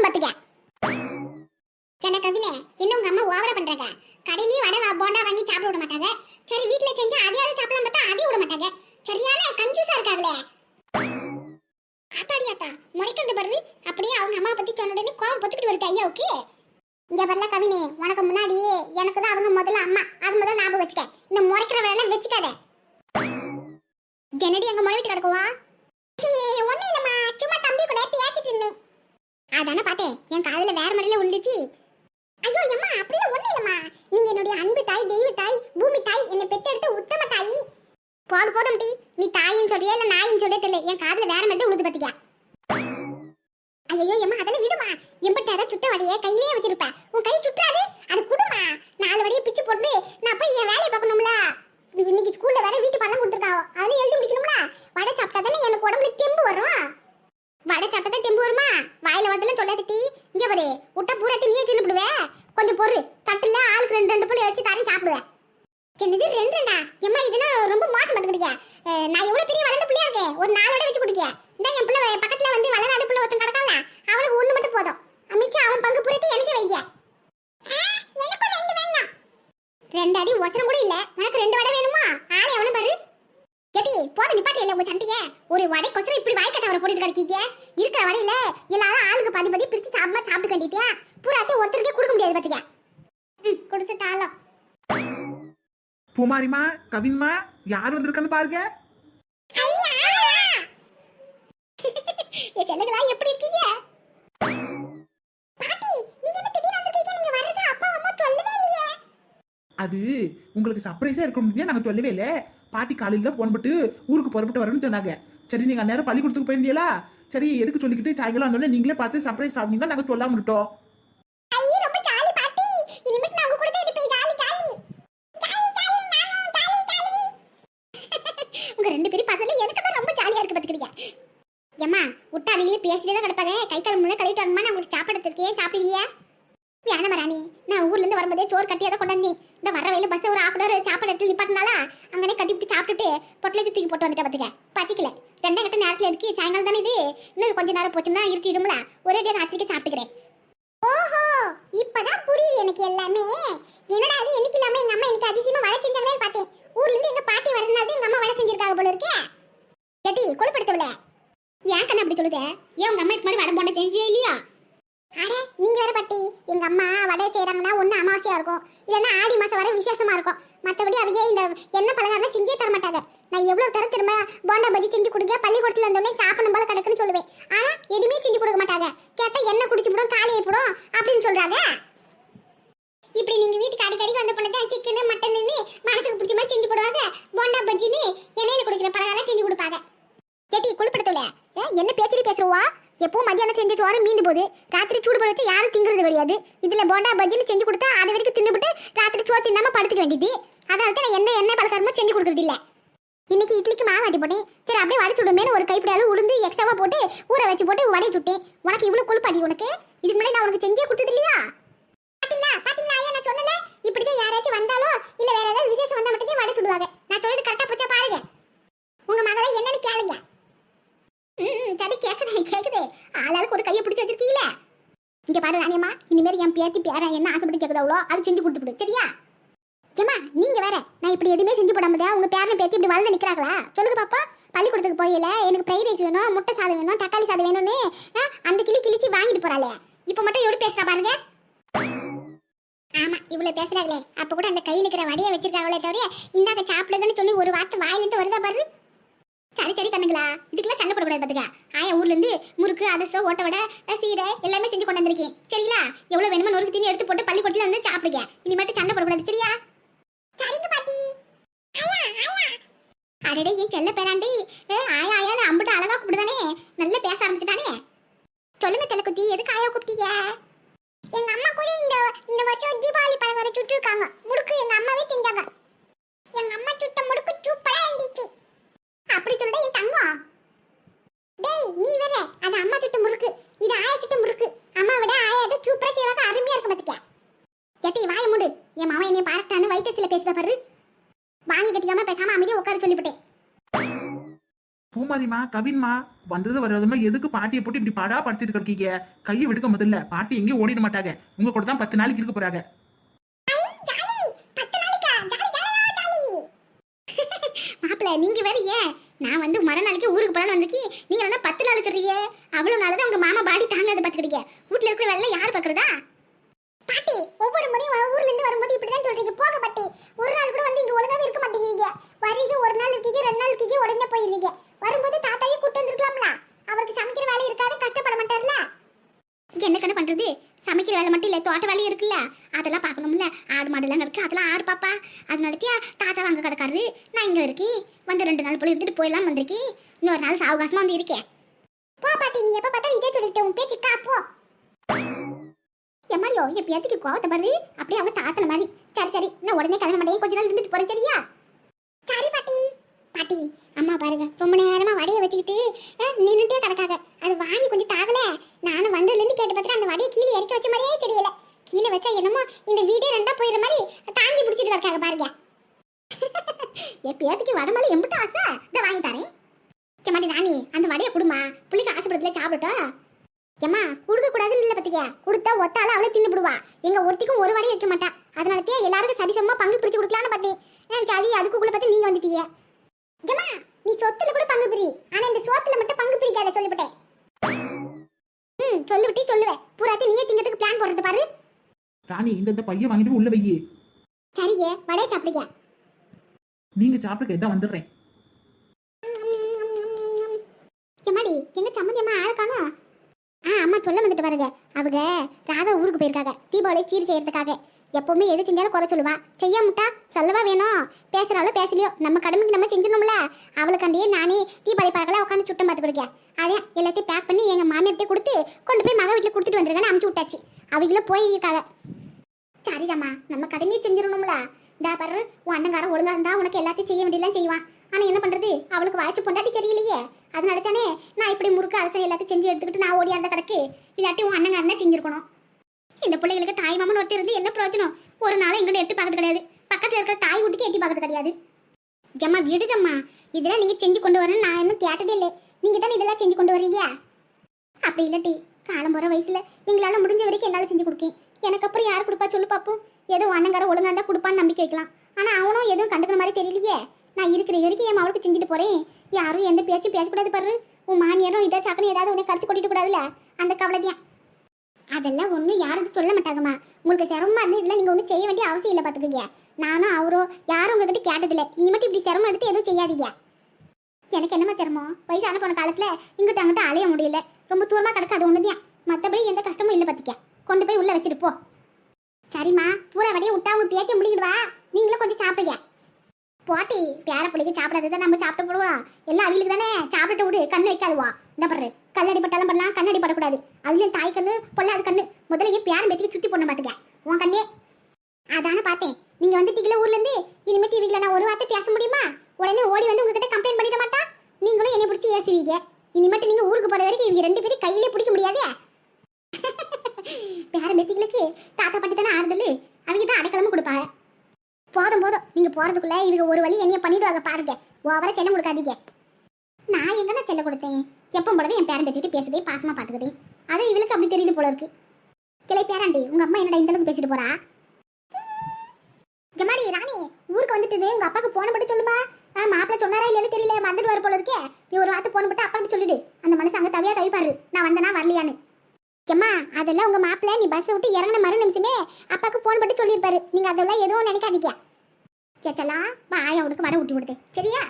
அப்புறம் தொடப்பு பாத்துக்க. என்ன கவினே இன்னும் உங்க அம்மா ஓவரா பண்றாங்க? கடையிலயும் வடை போண்டா வாங்கி சாப்பிட விட மாட்டாங்க. சரி வீட்டுல செஞ்சு அதையாவது சாப்பிடலாம் பார்த்தா அதையும் விட மாட்டாங்க. சரியான கஞ்சூசா இருக்காங்களே. ஆத்தாடி ஆத்தா முறைக்கிறது பாரு. அப்படியே அவங்க அம்மா பத்தி சொன்ன உடனே கோவம் பொத்துக்கிட்டு வருது ஐயாவுக்கு. இங்க வரல கவினி உனக்கு முன்னாடியே எனக்கு தான் அவங்க முதல்ல அம்மா. அது முதல்ல ஞாபகம் வச்சுக்க. இந்த முறைக்கிற வேலை வச்சுக்காத. என்னடி எங்க முறை வீட்டு கிடக்குவா ஒண்ணு இல்லம்மா சும்மா தம்பி கூட பேசிட்டு இருந்தேன் அதானே பார்த்தேன் என் காதுல வேற மாதிரில விழுந்துச்சு. ஐயோ அம்மா அப்படியே ஒண்ணு இல்லம்மா. நீங்க என்னுடைய அன்பு தாய் தெய்வ தாய் பூமி தாய் என்னை பெத்தெடுத்த உத்தம தாய். போதும் போதும் டி. நீ தாயின்னு சொல்றியா இல்ல நாயின்னு சொல்லியே தெரியல. என் காதுல வேற மாதிரி விழுது பாத்தியா. ஐயோ அம்மா அதெல்லாம் விடுமா. எம்பட்டார சுட்ட வடைய கையிலேயே வச்சிருப்ப. உன் கை சுற்றாது அது குடுமா. நாலு வடையை பிச்சு போட்டு நான் போய் என் வேலையை பார்க்கணும்ல. இன்னைக்கு ஸ்கூல்ல வேற வீட்டு பாடம் கொடுத்துருக்காவோ. அதுல எழுதி முடிக்கணும்ல வடை சாப்பிட்டா தானே எனக்கு உடம்புல தெம்பு வரும் வடை சாப்பிட்டா தான் தெம்பு வருமா வாயில வந்து சொல்லாத டீ இங்க பாரு விட்டா பூராத்தி நீயே தின்னுபிடுவே கொஞ்சம் பொறு தட்டுல ஆளுக்கு ரெண்டு ரெண்டு புள்ளி வச்சு தரேன் சாப்பிடுவேன் என்னது ரெண்டு ரெண்டா எம்மா இதெல்லாம் ரொம்ப மோசம் பார்த்துக்கிட்டீங்க நான் எவ்வளவு பெரிய வளர்ந்த பிள்ளையா இருக்கேன் ஒரு நாலு இந்த என் பிள்ளை பக்கத்துல வந்து வளராத பிள்ளை ஒருத்தன் கிடக்கல அவனுக்கு ஒண்ணு மட்டும் போதும். அமிச்சா அவன் பங்கு புரித்து எனக்கு வைங்க எனக்கும் ரெண்டு வேணும் ரெண்டு அடி ஒசரம் கூட இல்ல. உனக்கு ரெண்டு வடை வேணுமா? ஆளே அவனு பாரு. கேட்டி போத நிப்பாட்டி இல்ல உங்க சண்டைய? ஒரு வடை கொசரம் இப்படி வாய்க்கட்ட அவரை போட்டுட்டு கிடக்கீங்க? இருக்கிற வடையில எல்லாரும் ஆளுக்கு பாதி பாதி பிரிச்சு சாப்பிடமா சாப்பிட்டு வேண்டிட்டியா பூராத்தையும் ஒருத்தருக்கே கொடுக்க முடியாது பாத்துக்க. ம் கொடுத்துட்டாலும். பூமாரிமா கவின்மா யார் வந்திருக்கான்னு பாருங்க. ஏ செல்லங்களா எப்படி இருக்கீங்க? பாட்டி நீங்க என்ன திடீர்னு வந்திருக்கீங்க? நீங்க வர்றது அப்பா அம்மா சொல்லவே இல்லையே. அது உங்களுக்கு சர்ப்ரைஸா இருக்கணும்னு நாங்க சொல்லவே இல்ல. பாட்டி காலையில தான் போன் பட்டு ஊருக்கு புறப்பட்டு வரணும்னு சொன்னாங்க. சரி நீங்க நேரம் பள்ளிக்கூடத்துக்கு போயிருந்தீங்களா? சரி எதுக்கு சொல்லிக்கிட்டு சாயங்காலம் வந்தோடனே நீங்களே பார்த்து சர்ப்ரைஸ் ஆகுனீங்க நாங்க சொல்லாம விட்டோம் ஐயோ ரொம்ப ஜாலி பாட்டி இனிமேட்டு நான் உங்க கூட தான் இருப்பேன் ஜாலி ஜாலி ஜாலி ஜாலி நானும் ஜாலி ஜாலி உங்க ரெண்டு பேரும் பார்த்ததுல எனக்கு தான் ரொம்ப ஜாலியா இருக்கு பாத்துக்கிறீங்க ஏம்மா விட்டா அவங்களே பேசிட்டே தான் கிடப்பாங்க கை கால் முன்னே கழுவிட்டு வரணுமா நான் உங்களுக்கு சாப்பாடு எடுத்துருக்கேன் சாப்பிடுவியா ராணி. நான் ஊர்ல இருந்து வரும்போதே சோறு கட்டியாக தான் கொண்டாந்தேன் இந்த வர வயல பஸ் ஒரு ஆப்பிடாரு சாப்பாடு எடுத்து நிப்பாட்டினாலா அங்கனே கட்டிவிட்டு சாப்பிட்டுட்டு பொட்டலை தூக்கி போட்டு வந்துட்டேன் பார்த்துக்க பசிக்கல. ரெண்டே கட்ட நேரத்தில் எதுக்கு? சாயங்காலம் தானே இது? இன்னும் கொஞ்ச நேரம் போச்சோம்னா இருட்டிடும்ல. ஒரே டே ராத்திரிக்கு சாப்பிட்டுக்கிறேன். ஓஹோ! இப்பதான் புரியுது எனக்கு எல்லாமே. என்னடா அது என்னைக்கு இல்லாம எங்க அம்மா எனக்கு அதிசயமா வலை செஞ்சாங்களேன்னு பார்த்தேன். ஊர்ல இருந்து எங்க பாட்டி வரதுனால எங்க அம்மா வலை செஞ்சிருக்காங்க போல இருக்கே. கேட்டி கொழுப்படுத்தவள ஏன் கண்ணு அப்படி சொல்லுது? ஏன் உங்க அம்மா இதுக்கு மாதிரி வடம் போன செஞ்சே இல்லையா? அட நீங்க வேற பட்டி எங்க அம்மா வடை செய்யறாங்கன்னா ஒண்ணு அமாவாசையா இருக்கும். இல்லைன்னா ஆடி மாசம் வர விசேஷமா இருக்கும். மத்தபடி அவங்க இந்த எண்ணெய் பலகாரம் செஞ்சே தர மாட்டாங்க. நான் எவ்வளவு தர திரும்ப போண்டா பஜ்ஜி செஞ்சு கொடுங்க. பள்ளிக்கூடத்துல இருந்தோடனே சாப்பிடும் போல கிடக்குன்னு சொல்லுவேன். ஆனா எதுவுமே செஞ்சு கொடுக்க மாட்டாங்க. கேட்டா எண்ணெய் குடிச்சு போடும் காலையை போடும் அப்படின்னு சொல்றாங்க. இப்படி நீங்க வீட்டுக்கு அடிக்கடி வந்து பண்ணதான் சிக்கன் மட்டன் மனசுக்கு பிடிச்ச மாதிரி செஞ்சு போடுவாங்க. போண்டா பஜ்ஜின்னு எண்ணெயில குடிக்கிற பலகாரம் செஞ்சு கொடுப்பாங்க. கேட்டி குளிப்படுத்தல என்ன பேச்சுடி பேசுறவா எப்பவும் மதியானம் செஞ்ச சோறு மீந்து போகுது. ராத்திரி சூடு பண்ண வச்சு யாரும் திங்கிறது கிடையாது. இதுல போண்டா பஜ்ஜின்னு செஞ்சு கொடுத்தா அது வரைக்கும் தின்னுபிட்டு ராத்திரி சோறு தின்னாம படுத்துக்க வேண்டியது. அதனால தான் நான் எந்த எண்ணெய் பலகாரமும் செஞ்சு கொடுக்கறது இல்ல. இன்னைக்கு இட்லிக்கு மாவு ஆட்டி போட்டேன். சரி அப்படியே வடை சுடுமேனு ஒரு கைப்பிடி அளவு உளுந்து எக்ஸ்ட்ராவா போட்டு ஊற வச்சு போட்டு வடை சுட்டேன். உனக்கு இவ்வளவு கொழுப்பாடி உனக்கு? இதுக்கு முன்னாடி நான் உனக்கு செஞ்சே கொடுத்தது இல்லையா? பாத்தீங்களா? பாத்தீங்களா ஐயா நான் சொன்னல இப்படிதான் யாராச்சும் வந்தாலும் இல்ல வேற ஏதாவது விசேஷம் வந்தா மட்டும் தான் வடை சுடுவாங்க நான் சொல்றது கரெக்டா போச்சா பாருங்க உங்க மகளை என்னன்னு கேளுங்க ம் சரி கேக்குதே கேக்குதே ஆளாளுக்கு ஒரு கையை பிடிச்சு வச்சிருக்கீங்களே இங்க பாரு ராணியம்மா இனிமேல் என் பேத்தி பேரன் என்ன ஆசைப்பட்டு கேக்குதாவளோ அது செஞ்சு கொடுத்து சரியா? ஏமா நீங்க வேற நான் இப்படி எதுவுமே செஞ்சு போடாமதா உங்க பேரனை பேத்தி இப்படி வளர்ந்து நிக்கிறாங்களா? சொல்லுங்க பாப்பா. பள்ளிக்கூடத்துக்கு போயில எனக்கு ஃப்ரைட் ரைஸ் வேணும் முட்டை சாதம் வேணும் தக்காளி சாதம் வேணும்னு அந்த கிளி கிழிச்சு வாங்கிட்டு போறாளே. இப்போ மட்டும் எப்படி பேசுறா பாருங்க. ஆமா இவ்வளவு பேசுறாங்களே. அப்ப கூட அந்த கையில இருக்கிற வடையை வச்சிருக்காங்களே தவிர இந்தாக்க சாப்பிடுங்கன்னு சொல்லி ஒரு வார்த்தை வாயிலிருந்து வருதா பாரு. சரி சரி கண்ணுங்களா இதுக்கெல்லாம் சண்டை போடக்கூடாது பாத்துக்க. என் ஊர்ல இருந்து முறுக்கு அதிரசம் ஓட்ட வடை சீடை எல்லாமே செஞ்சு கொண்டு வந்திருக்கேன். சரிங்களா? எவ்வளவு வேணுமோ நொறுக்கு தீனி எடுத்து போட்டு பள்ளிக்கூடத்துல வந்து சாப்பிடுங்க. இனிமேட்டு சண்டை போடக்கூடாது சரியா? சரிங்க பாட்டி. அடடே என் செல்ல பேராண்டி. ஏ, ஆயா ஆயான்னு அம்பிட்டு அழகா கூப்பிடுதானே நல்லா பேச ஆரம்பிச்சுட்டானே சொல்லுங்க தெலக்குத்தி எதுக்கு ஆயா கூப்பிட்டீங்க எங்க அம்மா கூட இந்த இந்த வருஷம் தீபாவளி பலகாரம் சுட்டு இருக்காங்க முறுக்கு எங்க அம்மாவே செஞ்சாங்க எங்க அம்மா சுட்ட முறுக்கு சூப்பரா இருந்துச்சு அப்படி சொல்லிட்டு என் தங்கம் டேய் நீ வேற அது அம்மா சுட்ட முறுக்கு இது ஆயா சுட்ட முறுக்கு அம்மா விட ஆயா அதை சூப்பரா செய்வாங்க அருமையா இருக்கும் பாத்துக்க கேட்டி வாய மூடு என் மாமா என்னைய பாராட்டான்னு வயிற்றுல பேசுத பாரு வாங்கி கட்டிக்காம பேசாம அமைதியா உட்கார சொல்லிவிட்டேன் பூமாரிமா கவின்மா வந்தது வராதுமா எதுக்கு பாட்டியை போட்டு இப்படி பாடா படுத்திட்டு இருக்கீங்க கையை விடுக்க முதல்ல. பாட்டி எங்கேயும் ஓடிட மாட்டாங்க. உங்க கூட தான் பத்து நாளைக்கு இருக்க போறாங்க. மாப்பிள்ள நீங்க வேற ஏன்? நான் வந்து மறுநாளைக்கு ஊருக்கு போலான்னு வந்துருக்கி நீங்க வந்து பத்து நாள் சொல்றீங்க. அவ்வளவு நாள் தான் உங்க மாமா பாடி தாங்காத பாத்துக்கிட்டீங்க வீட்ல இருக்கிற வேலை யார் பாக்குறதா பாட்டி ஒவ்வொரு முறையும் ஊர்ல இருந்து வரும்போது இப்படிதான் சொல்றீங்க. போக பாட்டி. ஒரு நாள் கூட வந்து இங்க ஒழுங்காவே இருக்க மாட்டேங்கிறீங்க. வரீங்க ஒரு நாள் இருக்கீங்க ரெண்டு நாள் இருக்கீங்க உடனே போயிருவீங்க வரும்போது தாத்தாவே கூட்டு வந்திருக்கலாம்ல. அவருக்கு சமைக்கிற வேலை இருக்காது கஷ்டப்பட மாட்டார்ல. இங்க என்ன கண்ணு பண்றது? சமைக்கிற வேலை மட்டும் இல்ல தோட்ட வேலையும் இருக்குல்ல. அதெல்லாம் பார்க்கணும்ல. ஆடு மாடுலாம் இருக்கு அதெல்லாம் ஆறு பாப்பா. அது நடத்தியா தாத்தா வாங்க கிடக்காரு நான் இங்க இருக்கேன். வந்து ரெண்டு நாள் போல இருந்துட்டு போயிடலாம் வந்திருக்கேன். இன்னொரு நாள் சாவகாசமா வந்து இருக்கேன். போ பாட்டி நீ எப்ப பார்த்தா இதே சொல்லிட்டு உன் பேச்சு காப்போ எம்மாடியோ என் பேத்துக்கு கோவத்தை பாரு. அப்படியே அவங்க தாத்தன மாதிரி. சரி சரி நான் உடனே கிளம்ப மாட்டேன். கொஞ்ச நாள் இருந்துட்டு போறேன் சரியா? சரி பாட்டி. பாட்டி அம்மா பாருங்க ரொம்ப நேரமா வடையை வச்சுக்கிட்டு நின்றுட்டே கிடக்காங்க. அது வாங்கி கொஞ்சம் தாகல. நானும் வந்ததுலேருந்து கேட்டு பார்த்துட்டு அந்த வடையை கீழே இறக்கி வச்ச மாதிரியே தெரியல. கீழே வச்சா என்னமோ இந்த வீடே ரெண்டா போயிடுற மாதிரி தாங்கி பிடிச்சிட்டு இருக்காங்க பாருங்க. எப்பயாத்துக்கு பேத்துக்கு வடமலை எம்பிட்டு ஆசை? இதை வாங்கி தரேன். ஏமாடி ராணி அந்த வடையை கொடுமா. புள்ளிக்கு ஆசைப்படுறதுல சாப்பிடட்டும். ஏம்மா கொடுக்க கூடாதுன்னு இல்லை பத்திக்க கொடுத்தா ஒத்தால அவளே தின்னு விடுவா எங்க ஒருத்திக்கும் ஒரு வடையும் வைக்க மாட்டா. அதனாலத்தே எல்லாருக்கும் சரிசமமா பங்கு பிரிச்சு கொடுக்கலான்னு பார்த்தேன். சரி அதுக்குள்ள பார்த்து நீங்க வந்துட்டீங்க. ஏம்மா நீ சொத்துல கூட பங்கு பிரி. ஆனா இந்த சோத்துல மட்டும் பங்கு பிரிக்காத சொல்லிவிட்டேன் ம் சொல்லிவிட்டே சொல்லுவேன் பூராத்தி நீயே திங்கிறதுக்கு பிளான் போடுறது பாரு. ராணி இந்த இந்த பையன் வாங்கிட்டு உள்ள வையி. சரிங்க வடையை சாப்பிடுங்க. நீங்க சாப்பிடுங்க இதான் வந்துடுறேன். எம்மாடி எங்க சம்மந்தி அம்மா ஆள் காணோம்? ஆ அம்மா சொல்ல வந்துட்டு பாருங்க. அவங்க ராதா ஊருக்கு போயிருக்காங்க. தீபாவளி சீர் செய்யறதுக்காக. எப்பவுமே எது செஞ்சாலும் குறை சொல்லுவா. செய்ய முட்டா சொல்லவா வேணும் பேசுறாளோ பேசலையோ நம்ம கடமைக்கு நம்ம செஞ்சிடணும்ல. அவளுக்காண்டியே நானே தீபாவளி பார்க்கலாம் உட்காந்து சுட்டம் பார்த்து கொடுக்கேன். அதே எல்லாத்தையும் பேக் பண்ணி எங்க மாமியார்ட்டே கொடுத்து கொண்டு போய் மக வீட்டில் கொடுத்துட்டு வந்துருக்கேன்னு அமுச்சு விட்டாச்சு. அவங்களும் போயிருக்காங்க சரிதாம்மா நம்ம கடமையை செஞ்சிடணும்ல. இந்த பாரு உன் அண்ணங்காரன் ஒழுங்கா இருந்தா உனக்கு எல்லாத்தையும் செய்ய வேண்டியதெல்லாம் செய்வான். ஆனா என்ன பண்றது? அவளுக்கு வாய்ச்சி பொண்டாட்டி சரியில்லையே. அதனால தானே நான் இப்படி முறுக்கு அரசன் எல்லாத்தையும் செஞ்சு எடுத்துக்கிட்டு நான் ஓடியாந்த கிடக்கு இல்லாட்டி உன் அண்ணங்காரனே செஞ்சிருக்கணும். இந்த பிள்ளைகளுக்கு தாய் மாமன் ஒருத்தர் இருந்து என்ன பிரயோஜனம்? ஒரு நாள் எங்கிட்ட எட்டி பார்க்கறது கிடையாது. பக்கத்துல இருக்கிற தாய் வீட்டுக்கு எட்டி பார்க்கறது கிடையாது. ஜம்மா விடுதம்மா இதெல்லாம் நீங்க செஞ்சு கொண்டு வரணும்னு நான் இன்னும் கேட்டதே இல்லை. நீங்க தானே இதெல்லாம் செஞ்சு கொண்டு வர்றீங்க அப்படி இல்லாட்டி. காலம் போற வயசுல எங்களால முடிஞ்ச வரைக்கும் என்னால செஞ்சு கொடுக்கேன். எனக்கு அப்புறம் யார் கொடுப்பா சொல்லு பாப்போம். ஏதோ அண்ணங்கார ஒழுங்கா இருந்தா கொடுப்பான்னு நம்பிக்கை வைக்கலாம். ஆனா அவனும் எதுவும் கண்டுக்கிற மாதிரி தெரியலையே. நான் இருக்கிற வரைக்கும் என் அவளுக்கு செஞ்சுட்டு போறேன். யாரும் எந்த பேச்சும் பேசக்கூடாது பாரு. உன் மாமியாரும் இதை சாக்கணும் ஏதாவது உன்னை கரைச்சி கொட்டிட்டு கூடாதுல அந்த கவலைதான். அதெல்லாம் ஒன்றும் யாரும் சொல்ல மாட்டாங்கம்மா. உங்களுக்கு சிரமமா இருந்து இதெல்லாம் நீங்க ஒன்றும் செய்ய வேண்டிய அவசியம் இல்லை பார்த்துக்கோங்க நானும் அவரோ யாரும் உங்ககிட்ட கேட்டதில்லை. இனிமேட்டு இப்படி சிரமம் எடுத்து எதுவும் செய்யாதீங்க. எனக்கு என்னம்மா சிரமம்? வயசான போன காலத்துல இங்கிட்ட அங்கிட்ட அலைய முடியல. ரொம்ப தூரமா கிடக்கு அது ஒண்ணுதான். மத்தபடி எந்த கஷ்டமும் இல்லை பார்த்துக்க கொண்டு போய் உள்ள வச்சுட்டு போ. சரிம்மா பூரா வடியை விட்டா உங்க பேத்தி முடிக்கிடுவா நீங்களும் கொஞ்சம் சாப்பிடுங்க. போட்டி பேர பிள்ளைக்கு சாப்பிடாததை நம்ம சாப்பிட்டு போடுவோம் எல்லாம் அவங்களுக்கு தானே? சாப்பிட்டு விடு கண்ணு வைக்காதுவா? இந்த பாரு கல்லடி பட்டாலும் பண்ணலாம் கண்ணடி படக்கூடாது. அதுலயும் தாய் கண்ணு பொல்லாத கண்ணு முதல்ல பேரம் பேத்திக்கு சுத்தி போடணும் பாத்துக்க. உன் கண்ணே. அதானே பார்த்தேன். நீங்க வந்துட்டீங்களா ஊர்ல இருந்து? இனிமே டிவில நான் ஒரு வார்த்தை பேச முடியுமா? உடனே ஓடி வந்து உங்ககிட்ட கம்ப்ளைண்ட் பண்ணிட மாட்டா? நீங்களும் என்னை பிடிச்சி ஏசுவீங்க. இனிமேட்டு நீங்க ஊருக்கு போற வரைக்கும் இவங்க ரெண்டு பேரும் கையிலே பிடிக்க முடியாதே? பேர தாத்தா பாட்டி தானே ஆறுதல்? அவங்க தான் அடைக்கலமும் கொடுப்பாங்க. போதும் போதும். நீங்க போறதுக்குள்ள இவங்க ஒரு வழி என்னைய பண்ணிடுவாங்க பாருங்க. ஓவரா செல்லம் கொடுக்காதீங்க. நான் எங்கன்னா செல்ல கொடுத்தேன்? எப்போ போடுறது என் பேரன் பேத்திட்டு பேசுதே பாசமா பாத்துக்குது. அது இவளுக்கு அப்படி தெரியுது போல இருக்கு. கிளை பேராண்டி உங்க அம்மா என்னடா இந்த அளவுக்கு பேசிட்டு போறா? ஜமாடி ராணி ஊருக்கு வந்துட்டு உங்க அப்பாக்கு போன பட்டு சொல்லுமா? மாப்பிள்ள சொன்னாரா இல்லைன்னு தெரியல. வந்துட்டு வர போல இருக்கே. நீ ஒரு வார்த்தை போன பட்டு அப்பாட்டு சொல்லிடு. அந்த மனசு அங்க தவியா தவிப்பாரு. நான் வந்தனா வரலையான்னு. ஏம்மா அதெல்லாம் உங்க மாப்பிள்ளை நீ பஸ் விட்டு இறங்கின மறு நிமிஷமே அப்பாவுக்கு போன் பண்ணி சொல்லியிருப்பாரு. நீங்க அதெல்லாம் எதுவும் நினைக்காதீங்க. கேச்சலா வாய அவனுக்கு வர விட்டு விடுதே சரியா?